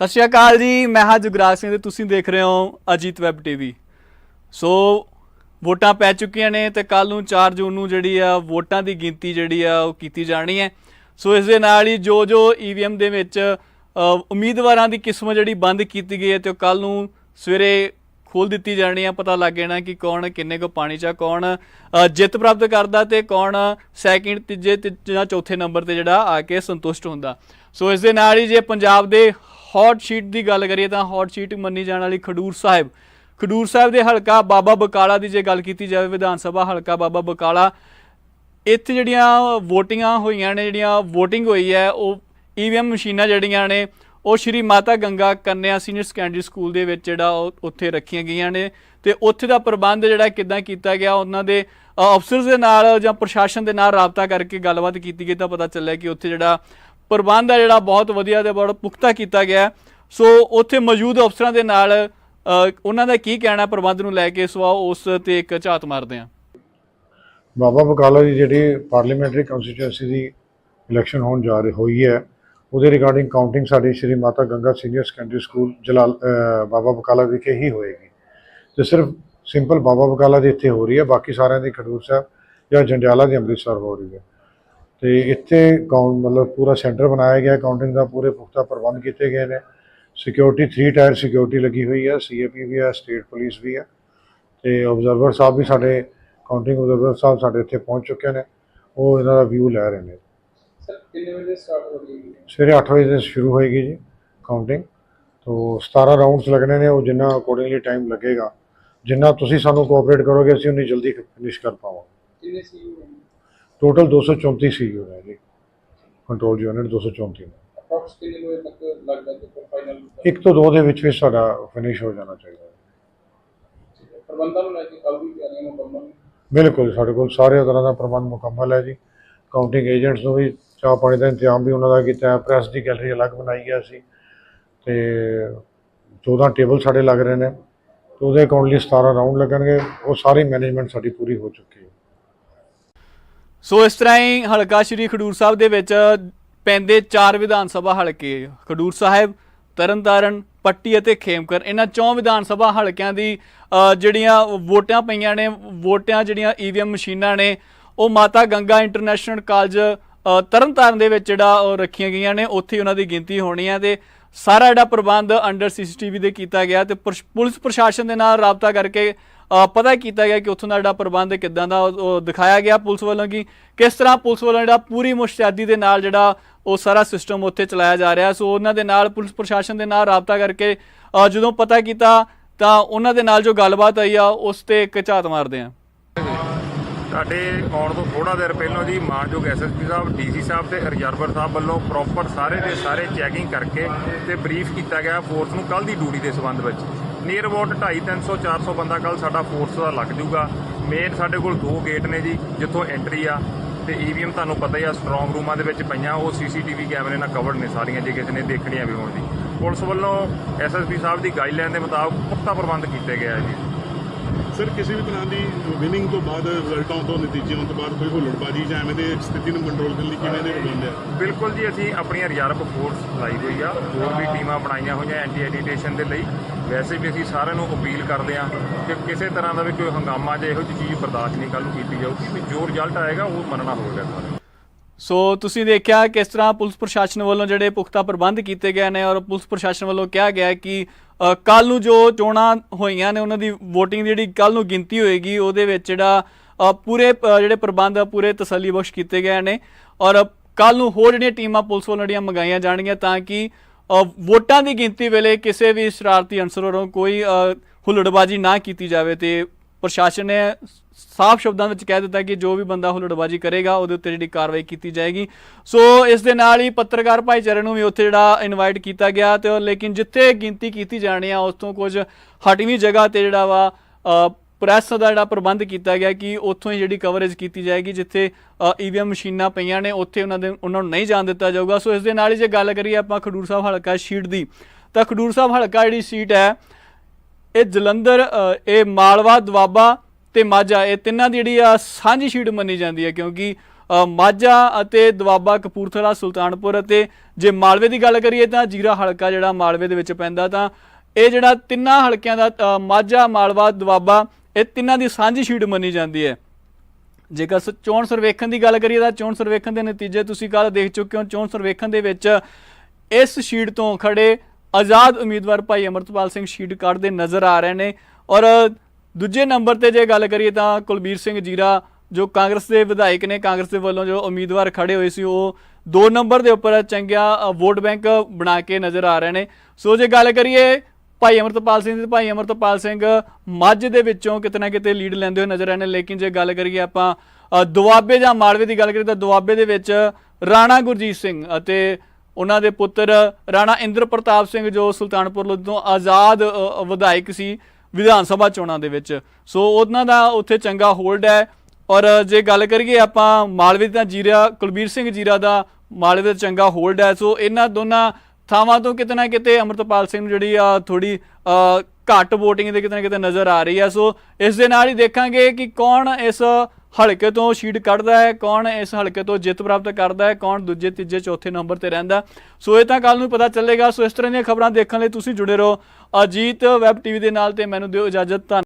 ਸਤਿ ਸ਼੍ਰੀ ਅਕਾਲ ਜੀ, ਮੈਂ ਹਾਂ ਜੁਗਰਾਜ ਸਿੰਘ ਤੇ ਤੁਸੀਂ ਦੇਖ ਰਹੇ ਹੋ ਅਜੀਤ ਵੈਬ ਟੀਵੀ। ਸੋ, ਵੋਟਾਂ ਪੈ ਚੁੱਕੀਆਂ ਨੇ ਤੇ ਕੱਲ ਨੂੰ 4 ਜੂਨ ਨੂੰ ਜਿਹੜੀ ਆ, ਵੋਟਾਂ ਦੀ ਗਿਣਤੀ ਜਿਹੜੀ ਆ, ਉਹ ਕੀਤੀ ਜਾਣੀ ਹੈ। ਸੋ, ਇਸ ਦੇ ਨਾਲ ਹੀ ਜੋ ਜੋ ਈਵੀਐਮ ਦੇ ਵਿੱਚ ਉਮੀਦਵਾਰਾਂ ਦੀ ਕਿਸਮ ਜਿਹੜੀ ਬੰਦ ਕੀਤੀ ਗਈ ਹੈ ਤੇ ਕੱਲ ਨੂੰ ਸਵੇਰੇ ਖੋਲ ਦਿੱਤੀ ਜਾਣੀ ਆ ਪਤਾ ਲੱਗ ਜਾਣਾ ਕਿ ਕੌਣ, ਕਿੰਨੇ ਕੋ ਪਾਣੀ ਚਾ ਕੌਣ ਜਿੱਤ ਪ੍ਰਾਪਤ ਕਰਦਾ ਤੇ ਕੌਣ ਸੈਕਿੰਡ, ਤੀਜੇ ਤੇ ਜਾਂ ਚੌਥੇ ਨੰਬਰ ਤੇ ਜਿਹੜਾ ਆ ਕੇ ਸੰਤੁਸ਼ਟ ਹੁੰਦਾ। ਸੋ, ਇਸ ਦੇ ਨਾਲ ਹੀ ਜੇ ਪੰਜਾਬ ਦੇ ਹੌਟ ਸ਼ੀਟ ਦੀ ਗੱਲ ਕਰੀਏ ਤਾਂ ਹੌਟ ਸ਼ੀਟ ਮੰਨੀ ਜਾਣ ਵਾਲੀ ਖਡੂਰ ਸਾਹਿਬ। ਖਡੂਰ ਸਾਹਿਬ ਦੇ ਹਲਕਾ ਬਾਬਾ ਬਕਾਲਾ ਦੀ ਜੇ ਗੱਲ ਕੀਤੀ ਜਾਵੇ, ਵਿਧਾਨ ਸਭਾ ਹਲਕਾ ਬਾਬਾ ਬਕਾਲਾ, ਇੱਥੇ ਜਿਹੜੀਆਂ ਵੋਟਿੰਗਾਂ ਹੋਈਆਂ ਨੇ, ਜਿਹੜੀਆਂ VOTING ਹੋਈ ਹੈ, ਉਹ ਈਵੀਐਮ ਮਸ਼ੀਨਾਂ ਜਿਹੜੀਆਂ ਨੇ, ਉਹ ਸ਼੍ਰੀ ਮਾਤਾ ਗੰਗਾ ਕੰਨਿਆ ਸੀਨੀਅਰ ਸੈਕੰਡਰੀ ਸਕੂਲ ਦੇ ਵਿੱਚ ਜਿਹੜਾ ਉਹ ਉੱਥੇ ਰੱਖੀਆਂ ਗਈਆਂ ਨੇ ਤੇ ਉੱਥੇ ਦਾ ਪ੍ਰਬੰਧ ਜਿਹੜਾ ਕਿਦਾਂ ਕੀਤਾ ਗਿਆ, ਉਹਨਾਂ ਦੇ ਅਫਸਰਸ ਦੇ ਨਾਲ ਜਾਂ ਪ੍ਰਸ਼ਾਸਨ ਦੇ ਨਾਲ ਰਾਬਤਾ ਕਰਕੇ ਗੱਲਬਾਤ ਕੀਤੀ ਗਈ ਤਾਂ ਪਤਾ ਚੱਲਿਆ ਕਿ ਉੱਥੇ ਜਿਹੜਾ ਪ੍ਰਬੰਧ ਹੈ ਜਿਹੜਾ ਬਹੁਤ ਵਧੀਆ ਤੇ ਬੜਾ ਪੁਖਤਾ ਕੀਤਾ ਗਿਆ ਸੋ ਉੱਥੇ ਮੌਜੂਦ ਅਫਸਰਾਂ ਦੇ ਨਾਲ ਉਹਨਾਂ ਦਾ ਕੀ ਕਹਿਣਾ ਪ੍ਰਬੰਧ ਨੂੰ ਲੈ ਕੇ ਸੋ ਉਸ ਤੇ ਇੱਕ ਝਾਤ ਮਾਰਦੇ ਹਾਂ। ਬਾਬਾ ਬਕਾਲਾ ਦੀ ਜਿਹੜੀ ਪਾਰਲੀਮੈਂਟਰੀ ਕੰਸਟੀਚੁਐਂਸੀ ਦੀ ਇਲੈਕਸ਼ਨ ਹੋਣ ਜਾ ਰਹੀ, ਹੋਈ ਹੈ, ਉਹਦੇ ਰਿਗਾਰਡਿੰਗ ਕਾਊਂਟਿੰਗ ਸਾਡੀ Shri Mata Ganga senior secondary school Jalal Baba Bakala ਵਿਖੇ ਹੀ ਹੋਏਗੀ। ਤੇ ਸਿਰਫ ਸਿੰਪਲ ਬਾਬਾ ਬਕਾਲਾ ਦੀ ਇੱਥੇ ਹੋ ਰਹੀ ਹੈ, ਬਾਕੀ ਸਾਰਿਆਂ ਦੀ ਖਡੂਰ ਸਾਹਿਬ ਜਾਂ ਜੰਡਿਆਲਾ ਦੀ ਅੰਮ੍ਰਿਤਸਰ ਹੋ ਰਹੀ ਹੈ। ਤੇ ਇੱਥੇ ਕਾਊਂਟ ਮਤਲਬ ਪੂਰਾ ਸੈਂਟਰ ਬਣਾਇਆ ਗਿਆ ਕਾਊਂਟਿੰਗ ਦਾ ਪੂਰੇ ਪੁਖਤਾ ਪ੍ਰਬੰਧ ਕੀਤੇ ਗਏ ਨੇ। ਸਿਕਿਉਰਿਟੀ 3 ਟਾਇਰ ਸਿਕਿਉਰਿਟੀ ਲੱਗੀ ਹੋਈ ਹੈ ਸੀਏਪੀ ਵੀ ਹੈ ਸਟੇਟ ਪੁਲਿਸ ਵੀ ਹੈ ਤੇ ਆਬਜ਼ਰਵਰ ਸਾਹਿਬ ਵੀ ਸਾਡੇ ਕਾਊਂਟਿੰਗ ਆਬਜ਼ਰਵਰ ਸਾਹਿਬ ਸਾਡੇ ਇੱਥੇ ਪਹੁੰਚ ਚੁੱਕੇ ਨੇ। ਉਹ ਇਹਨਾਂ ਦਾ ਵਿਊ ਲੈ ਰਹੇ ਨੇ। ਸਰ ਕਿੰਨੇ ਵਜੇ ਸਟਾਰਟ ਹੋ ਗਈ ਸਵੇਰੇ 8 ਵਜੇ ਤੋਂ ਸ਼ੁਰੂ ਹੋਏਗੀ ਜੀ ਕਾਊਂਟਿੰਗ ਤੋਂ 17 ਰਾਉਂਡਸ ਲੱਗਣੇ ਨੇ ਉਹ ਜਿੰਨਾ ਅਕੋਰਡਿੰਗਲੀ ਟਾਈਮ ਲੱਗੇਗਾ। ਜਿੰਨਾ ਤੁਸੀਂ ਸਾਨੂੰ ਕੋਆਪਰੇਟ ਕਰੋਗੇ ਅਸੀਂ ਉਨੀ ਜਲਦੀ ਫਿਨਿਸ਼ ਕਰ ਪਾਵਾਂਗੇ। ਕਿੰਨੇ ਸੀ ਟੋਟਲ 234 ਸੀ ਹੋ ਰਿਹਾ ਜੀ ਕੰਟਰੋਲ ਯੂਨਿਟ 234 ਨੇ ਅਪਰੋਕਸ ਕਿੰਨੇ ਵਜੇ ਤੱਕ ਲੱਗਦਾ ਕਿ ਫਾਈਨਲ ਇੱਕ ਤੋਂ ਦੋ ਦੇ ਵਿੱਚ ਵਿੱਚ ਸਾਡਾ ਫਿਨਿਸ਼ ਹੋ ਜਾਣਾ ਚਾਹੀਦਾ ਹੈ। ਪ੍ਰਬੰਧਾਂ ਨੂੰ ਲੈ ਕੇ ਕੱਲ ਵੀ ਤਿਆਰੀਆਂ ਮੁਕੰਮਲ। ਬਿਲਕੁਲ ਸਾਡੇ ਕੋਲ ਸਾਰੇ ਤਰ੍ਹਾਂ ਦਾ ਪ੍ਰਬੰਧ ਮੁਕੰਮਲ ਹੈ ਜੀ। ਕਾਊਂਟਿੰਗ ਏਜੰਟਸ ਨੂੰ ਵੀ ਚਾਹ ਪਾਣੀ ਦਾ ਇੰਤਜ਼ਾਮ ਵੀ ਉਹਨਾਂ ਦਾ ਕੀਤਾ ਹੈ। ਪ੍ਰੈਸ ਦੀ ਗੈਲਰੀ ਅਲੱਗ ਬਣਾਈ ਹੈ ਅਸੀਂ। ਤੇ 14 ਟੇਬਲ ਸਾਡੇ ਲੱਗ ਰਹੇ ਨੇ। ਉਹਦੇ ਅਕੋਰਡਿੰਗਲੀ 17 ਰਾਉਂਡ ਲੱਗਣਗੇ। ਉਹ ਸਾਰੀ ਮੈਨੇਜਮੈਂਟ ਸਾਡੀ ਪੂਰੀ ਹੋ ਚੁੱਕੀ ਹੈ। ਸੋ ਇਸ ਤਰ੍ਹਾਂ ਹੀ ਹਲਕਾ ਸ਼੍ਰੀ ਖਡੂਰ ਸਾਹਿਬ ਦੇ ਵਿੱਚ ਪੈਂਦੇ ਚਾਰ ਵਿਧਾਨ ਸਭਾ ਹਲਕੇ, ਖਡੂਰ ਸਾਹਿਬ, ਤਰਨਤਾਰਨ, ਪੱਟੀ ਅਤੇ ਖੇਮਕਰ ਇਹਨਾਂ ਚੌਂ ਵਿਧਾਨ ਸਭਾ ਹਲਕਿਆਂ ਦੀ ਜਿਹੜੀਆਂ ਵੋਟਾਂ ਪਈਆਂ ਨੇ, ਵੋਟਾਂ ਜਿਹੜੀਆਂ ਈਵੀਐਮ ਮਸ਼ੀਨਾਂ ਨੇ, ਉਹ ਮਾਤਾ ਗੰਗਾ ਇੰਟਰਨੈਸ਼ਨਲ ਕਾਲਜ ਤਰਨਤਾਰਨ ਦੇ ਵਿੱਚ ਜਿਹੜਾ ਉਹ ਰੱਖੀਆਂ ਗਈਆਂ ਨੇ, ਉੱਥੇ ਉਹਨਾਂ ਦੀ ਗਿਣਤੀ ਹੋਣੀ ਹੈ ਤੇ ਸਾਰਾ ਜਿਹੜਾ ਪ੍ਰਬੰਧ ਅੰਡਰ ਸੀਸੀਟੀਵੀ ਦੇ ਕੀਤਾ ਗਿਆ ਤੇ ਪ੍ਰਸ਼- ਪੁਲਿਸ ਪ੍ਰਸ਼ਾਸਨ ਦੇ ਨਾਲ ਰਾਬਤਾ ਕਰਕੇ ਪਤਾ ਕੀਤਾ ਗਿਆ ਕਿ ਉੱਥੋਂ ਦਾ ਜਿਹੜਾ ਪ੍ਰਬੰਧ ਕਿੱਦਾਂ ਦਾ ਉਹ ਦਿਖਾਇਆ ਗਿਆ ਪੁਲਿਸ ਵੱਲੋਂ ਕਿ ਕਿਸ ਤਰ੍ਹਾਂ ਪੁਲਿਸ ਵੱਲੋਂ ਜਿਹੜਾ ਪੂਰੀ ਮੁਸ਼ਤੈਦੀ ਦੇ ਨਾਲ ਜਿਹੜਾ ਉਹ ਸਾਰਾ ਸਿਸਟਮ ਉੱਥੇ ਚਲਾਇਆ ਜਾ ਰਿਹਾ। ਸੋ ਉਹਨਾਂ ਦੇ ਨਾਲ ਪੁਲਿਸ ਪ੍ਰਸ਼ਾਸਨ ਦੇ ਨਾਲ ਰਾਬਤਾ ਕਰਕੇ ਜਦੋਂ ਪਤਾ ਕੀਤਾ, ਤਾਂ ਉਹਨਾਂ ਦੇ ਨਾਲ ਜੋ ਗੱਲਬਾਤ ਆਈ ਆ, ਉਸ ਤੇ ਇੱਕ ਝਾਤ ਮਾਰਦੇ ਆ। ਸਾਡੇ ਆਉਣ ਤੋਂ ਥੋੜਾ ਦੇਰ ਪਹਿਲਾਂ ਜੀ ਮਾਨਯੋਗ ਐਸਐਸਪੀ ਸਾਹਿਬ, ਡੀਸੀ ਸਾਹਿਬ ਤੇ ਰਿਜ਼ਰਵਰ ਸਾਹਿਬ ਵੱਲੋਂ ਪ੍ਰੋਪਰ ਸਾਰੇ ਦੇ ਸਾਰੇ ਚੈਕਿੰਗ ਕਰਕੇ ਤੇ ਬਰੀਫ ਕੀਤਾ ਗਿਆ ਫੋਰਸ ਨੂੰ ਕੱਲ ਦੀ ਡਿਊਟੀ ਦੇ ਸੰਬੰਧ ਵਿੱਚ। ਨੀਅਰ ਅਬਾਊਟ 250 300 400 ਬੰਦਾ ਕੱਲ ਸਾਡਾ ਫੋਰਸ ਦਾ ਲੱਗ ਜੂਗਾ ਮੇਨ ਸਾਡੇ ਕੋਲ ਦੋ ਗੇਟ ਨੇ ਜੀ, ਜਿੱਥੋਂ ਐਂਟਰੀ ਆ। ਤੇ ਈਵੀਐਮ ਤੁਹਾਨੂੰ ਪਤਾ ਹੀ ਆ ਸਟਰੋਂਗ ਰੂਮਾਂ ਦੇ ਵਿੱਚ ਪਈਆਂ। ਉਹ ਸੀਸੀਟੀਵੀ ਕੈਮਰੇ ਨਾਲ ਕਵਰਡ ਨੇ ਸਾਰੀਆਂ, ਜੇ ਕਿਸੇ ਨੇ ਦੇਖਣੀਆਂ ਵੀ ਹੋਣ ਦੀ ਪੁਲਿਸ ਵੱਲੋਂ ਐਸਐਸਪੀ ਸਾਹਿਬ ਦੀ ਗਾਈਡਲਾਈਨ ਦੇ ਮੁਤਾਬਕ ਪੁਖਤਾ ਪ੍ਰਬੰਧ ਕੀਤੇ ਗਏ ਆ ਜੀ। ਸਰ, ਕਿਸੇ ਵੀ ਤਰ੍ਹਾਂ ਦੀ ਵਿਨਿੰਗ ਤੋਂ ਬਾਅਦ ਰਿਜ਼ਲਟਾਂ ਤੋਂ ਨਤੀਜੇ ਆਉਣ ਤੋਂ ਬਾਅਦ ਕੋਈ ਹੁੱਲੜਬਾਜੀ ਜਾਂ ਐਵੇਂ ਦੇ ਸਥਿਤੀ ਨੂੰ ਕੰਟਰੋਲ ਕਰਨ ਲਈ ਕਿਵੇਂ ਦੇ ਪ੍ਰਬੰਧ ਹੈ ਬਿਲਕੁਲ ਜੀ, ਅਸੀਂ ਆਪਣੀਆਂ ਰਿਜ਼ਰਵ ਫੋਰਸ ਲਾਈ ਹੋਈ ਆ। ਹੋਰ ਵੀ ਟੀਮਾਂ ਬਣਾਈਆਂ ਹੋਈਆਂ ਐਂਟੀ ਐਡੀਟੇਸ਼ਨ ਦੇ ਲਈ। ਵੈਸੇ ਵੀ ਅਸੀਂ ਸਾਰਿਆਂ ਨੂੰ ਅਪੀਲ ਕਰਦੇ ਆ ਕਿ ਕਿਸੇ ਤਰ੍ਹਾਂ ਦਾ ਵੀ ਕੋਈ ਹੰਗਾਮਾ ਜੇ ਇਹੋ ਜਿਹੀ ਚੀਜ਼ ਬਰਦਾਸ਼ਤ ਨਹੀਂ ਕੱਲ ਨੂੰ ਕੀਤੀ ਜਾਊਗੀ। ਵੀ ਜੋ ਰਿਜ਼ਲਟ ਆਏਗਾ, ਉਹ ਮੰਨਣਾ ਹੋਵੇਗਾ ਸਾਰਿਆਂ ਸੋ ਤੁਸੀਂ ਦੇਖਿਆ ਕਿਸ ਤਰ੍ਹਾਂ ਪੁਲਿਸ ਪ੍ਰਸ਼ਾਸਨ ਵੱਲੋਂ ਜਿਹੜੇ ਪੁਖਤਾ ਪ੍ਰਬੰਧ ਕੀਤੇ ਗਏ ਨੇ ਔਰ ਪੁਲਿਸ ਪ੍ਰਸ਼ਾਸਨ ਵੱਲੋਂ ਕਿਹਾ ਗਿਆ ਕਿ ਕੱਲ ਨੂੰ ਜੋ ਚੋਣਾਂ ਹੋਈਆਂ ਨੇ ਉਹਨਾਂ ਦੀ VOTING ਦੀ ਜਿਹੜੀ ਕੱਲ ਨੂੰ ਗਿਣਤੀ ਹੋਏਗੀ ਉਹਦੇ ਵਿੱਚ ਜਿਹੜਾ ਪੂਰੇ ਜਿਹੜੇ ਪ੍ਰਬੰਧ ਆ ਪੂਰੇ ਤਸੱਲੀ ਬਖਸ਼ ਕੀਤੇ ਗਏ ਨੇ ਔਰ ਕੱਲ ਨੂੰ ਹੋਰ ਜਿਹੜੀਆਂ ਟੀਮਾਂ ਪੁਲਿਸ ਵੱਲੋਂ ਜਿਹੜੀਆਂ ਮੰਗਾਈਆਂ ਜਾਣਗੀਆਂ ਤਾਂ ਕਿ ਵੋਟਾਂ ਦੀ ਗਿਣਤੀ ਵੇਲੇ ਕਿਸੇ ਵੀ ਸ਼ਰਾਰਤੀ ਅਨਸਰ ਵੱਲੋਂ ਕੋਈ ਅ, ਹੁੱਲੜਬਾਜ਼ੀ ਨਾ ਕੀਤੀ ਜਾਵੇ ਤੇ ਪ੍ਰਸ਼ਾਸਨ ਨੇ ਸਾਫ਼ ਸ਼ਬਦਾਂ ਵਿੱਚ ਕਹਿ ਦਿੱਤਾ ਕਿ ਜੋ ਵੀ ਬੰਦਾ ਹੁੱਲੜਬਾਜ਼ੀ ਕਰੇਗਾ, ਉਹਦੇ ਉੱਤੇ ਜਿਹੜੀ ਕਾਰਵਾਈ ਕੀਤੀ ਜਾਏਗੀ। ਸੋ ਇਸ ਦੇ ਨਾਲ ਹੀ ਪੱਤਰਕਾਰ ਭਾਈਚਾਰੇ ਨੂੰ ਵੀ ਉੱਥੇ ਜਿਹੜਾ ਇਨਵਾਈਟ ਕੀਤਾ ਗਿਆ ਤੇ ਲੇਕਿਨ ਜਿੱਥੇ ਗਿਣਤੀ ਕੀਤੀ ਜਾਣੀ ਆ, ਉਸ ਤੋਂ ਕੁਝ ਹਟਵੀਂ ਜਗ੍ਹਾ ਤੇ ਜਿਹੜਾ ਵਾ ਪ੍ਰੈਸ ਦਾ ਜਿਹੜਾ ਪ੍ਰਬੰਧ ਕੀਤਾ ਗਿਆ ਕਿ ਉੱਥੋਂ ਹੀ ਜਿਹੜੀ ਕਵਰੇਜ ਕੀਤੀ ਜਾਏਗੀ, ਜਿੱਥੇ ਈਵੀਐਮ ਮਸ਼ੀਨਾਂ ਪਈਆਂ ਨੇ, ਉੱਥੇ ਉਹਨਾਂ ਦੇ, ਉਹਨਾਂ ਨੂੰ ਨਹੀਂ ਜਾਣ ਦਿੱਤਾ ਜਾਊਗਾ। ਸੋ ਇਸ ਦੇ ਨਾਲ ਹੀ ਜੇ ਗੱਲ ਕਰੀਏ ਆਪਾਂ ਖਡੂਰ ਸਾਹਿਬ ਹਲਕਾ ਸ਼ੀਟ ਦੀ, ਤਾਂ ਖਡੂਰ ਸਾਹਿਬ ਹਲਕਾ ਜਿਹੜੀ ਸੀਟ ਹੈ ਇਹ ਜਲੰਧਰ ਇਹ ਮਾਲਵਾ, ਦੁਆਬਾ ਤੇ ਮਾਝਾ, ਇਹ ਤਿੰਨਾਂ ਦੀ ਜਿਹੜੀ ਆ ਸਾਂਝੀ ਸ਼ੀਟ ਮੰਨੀ ਜਾਂਦੀ ਹੈ ਕਿਉਂਕਿ ਮਾਝਾ ਅਤੇ ਦੁਆਬਾ, ਕਪੂਰਥਲਾ, ਸੁਲਤਾਨਪੁਰ ਅਤੇ ਜੇ ਮਾਲਵੇ ਦੀ ਗੱਲ ਕਰੀਏ ਤਾਂ ਜੀਰਾ ਹਲਕਾ ਜਿਹੜਾ ਮਾਲਵੇ ਦੇ ਵਿੱਚ ਪੈਂਦਾ ਤਾਂ ਇਹ ਜਿਹੜਾ ਤਿੰਨਾਂ ਹਲਕਿਆਂ ਦਾ ਮਾਝਾ, ਮਾਲਵਾ, ਦੁਆਬਾ, ਇਹ ਤਿੰਨਾਂ ਦੀ ਸਾਂਝੀ ਸ਼ੀਟ ਮੰਨੀ ਜਾਂਦੀ ਹੈ। ਜੇਕਰ ਸ- ਚੋਣ ਸਰਵੇਖਣ ਦੀ ਗੱਲ ਕਰੀਏ ਤਾਂ ਚੋਣ ਸਰਵੇਖਣ ਦੇ ਨਤੀਜੇ ਤੁਸੀਂ ਕੱਲ ਦੇਖ ਚੁੱਕੇ ਹੋ। ਚੋਣ ਸਰਵੇਖਣ ਦੇ ਵਿੱਚ ਇਸ ਸ਼ੀਟ ਤੋਂ ਖੜੇ ਆਜ਼ਾਦ ਉਮੀਦਵਾਰ ਭਾਈ ਅਮਰਤਪਾਲ ਸਿੰਘ ਸ਼ੀਟ ਕੱਢਦੇ ਨਜ਼ਰ ਆ ਰਹੇ ਨੇ। ਔਰ, ਦੂਜੇ ਨੰਬਰ ਤੇ ਜੇ ਗੱਲ ਕਰੀਏ ਤਾਂ ਕੁਲਬੀਰ ਸਿੰਘ ਜੀਰਾ, ਜੋ ਕਾਂਗਰਸ ਦੇ ਵਿਧਾਇਕ ਨੇ, ਕਾਂਗਰਸ ਦੇ ਵੱਲੋਂ ਜੋ ਉਮੀਦਵਾਰ ਖੜੇ ਹੋਏ ਸੀ, ਉਹ ਦੋ ਨੰਬਰ ਦੇ ਉੱਪਰ ਚੰਗਿਆ ਵੋਟ ਬੈਂਕ ਬਣਾ ਕੇ ਨਜ਼ਰ ਆ ਰਹੇ ਨੇ। ਸੋ ਜੇ ਗੱਲ ਕਰੀਏ ਭਾਈ ਅਮਰਤਪਾਲ ਸਿੰਘ ਤੇ ਭਾਈ ਅਮਰਤਪਾਲ ਸਿੰਘ ਮੱਝ ਦੇ ਵਿੱਚੋਂ ਕਿਤੇ ਨਾ ਕਿਤੇ ਲੀਡ ਲੈਂਦੇ ਹੋਏ ਨਜ਼ਰ ਆਏ ਨੇ। ਲੇਕਿਨ ਜੇ ਗੱਲ ਕਰੀਏ ਆਪਾਂ ਦੁਆਬੇ ਜਾਂ ਮਾਲਵੇ ਦੀ ਗੱਲ ਕਰੀਏ ਤਾਂ ਦੁਆਬੇ ਦੇ ਵਿੱਚ ਰਾਣਾ ਗੁਰਜੀਤ ਸਿੰਘ ਅਤੇ ਉਹਨਾਂ ਦੇ ਪੁੱਤਰ, ਰਾਣਾ ਇੰਦਰ ਪ੍ਰਤਾਪ ਸਿੰਘ ਜੋ ਸੁਲਤਾਨਪੁਰ ਤੋਂ ਆਜ਼ਾਦ ਵਿਧਾਇਕ ਸੀ ਵਿਧਾਨ ਸਭਾ ਚੋਣਾਂ ਦੇ ਵਿੱਚ। ਸੋ ਉਹਨਾਂ ਦਾ ਉੱਥੇ ਚੰਗਾ ਹੋਲਡ ਹੈ। ਔਰ ਜੇ ਗੱਲ ਕਰੀਏ ਆਪਾਂ ਮਾਲਵੇ ਦਾ ਜੀਰਾ, ਕੁਲਬੀਰ ਸਿੰਘ ਜੀਰਾ ਦਾ ਮਾਲਵੇ ਦਾ ਚੰਗਾ ਹੋਲਡ ਹੈ। ਸੋ ਇਹਨਾਂ ਦੋਨਾਂ ਥਾਵਾਂ ਤੋਂ ਕਿਤੇ ਨਾ ਕਿਤੇ ਅਮਰਤਪਾਲ ਸਿੰਘ ਨੂੰ ਜਿਹੜੀ ਆ ਥੋੜੀ ਘੱਟ VOTING ਦੇ ਕਿਤੇ ਨਾ ਕਿਤੇ ਨਜ਼ਰ ਆ ਰਹੀ ਹੈ। ਸੋ ਇਸ ਦੇ ਨਾਲ ਹੀ ਦੇਖਾਂਗੇ ਕਿ ਕੌਣ ਇਸ ਹਲਕੇ ਤੋਂ ਸ਼ੀਟ ਕੱਢਦਾ ਹੈ, ਕੌਣ ਇਸ ਹਲਕੇ ਤੋਂ ਜਿੱਤ ਪ੍ਰਾਪਤ ਕਰਦਾ ਹੈ, ਕੌਣ ਦੂਜੇ, ਤੀਜੇ, ਚੌਥੇ ਨੰਬਰ ਤੇ ਰਹਿੰਦਾ ਸੋ ਇਹ ਤਾਂ ਕੱਲ ਨੂੰ ਪਤਾ ਚੱਲੇਗਾ। ਸੋ ਇਸ ਤਰ੍ਹਾਂ ਦੀਆਂ ਖਬਰਾਂ ਦੇਖਣ ਲਈ ਤੁਸੀਂ ਜੁੜੇ ਰਹੋ ਅਜੀਤ ਵੈਬ ਟੀਵੀ ਦੇ ਨਾਲ ਤੇ ਮੈਨੂੰ ਦਿਓ ਇਜਾਜ਼ਤ। ਧੰਨ